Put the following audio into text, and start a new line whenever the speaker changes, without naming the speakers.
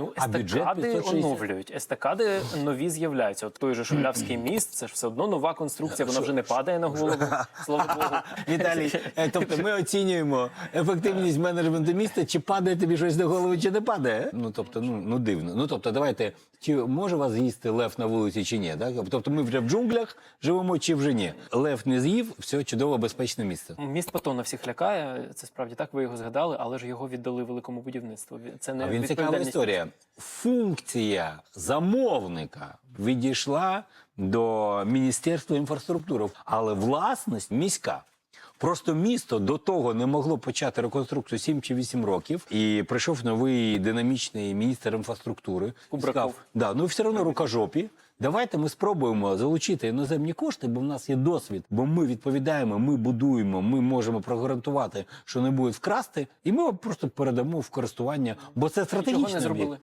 Ну,
А
естакади
560.
оновлюють. Естакади нові з'являються. От той же Шулявський міст, це ж все одно нова конструкція, вона вже не падає на голову. Слава Богу.
Віталій, е, тобто ми оцінюємо ефективність менеджменту міста, чи падає тобі щось на голову, чи не падає. Ну тобто, ну, ну дивно. Ну тобто, давайте, чи може вас з'їсти лев на вулиці, чи ні? Так? Тобто ми вже в джунглях живемо, чи вже ні. Лев не з'їв, все чудово, безпечне місце.
Міст Патона всіх лякає. Це справді так. Ви його згадали, але ж його віддали великому будівництву. Це не
А він цікава історія. Функція замовника відійшла до Міністерства інфраструктури, але власність міська. Просто місто до того не могло почати реконструкцію 7 чи 8 років, і прийшов новий динамічний міністр інфраструктури.
Кубраков.
Сказав, да, ну все одно рукожопі. Давайте ми спробуємо залучити іноземні кошти, бо в нас є досвід, бо ми відповідаємо, ми будуємо, ми можемо прогарантувати, що не будуть вкрасти, і ми просто передамо в користування, бо це стратегічний
не зробили.
об'єкт.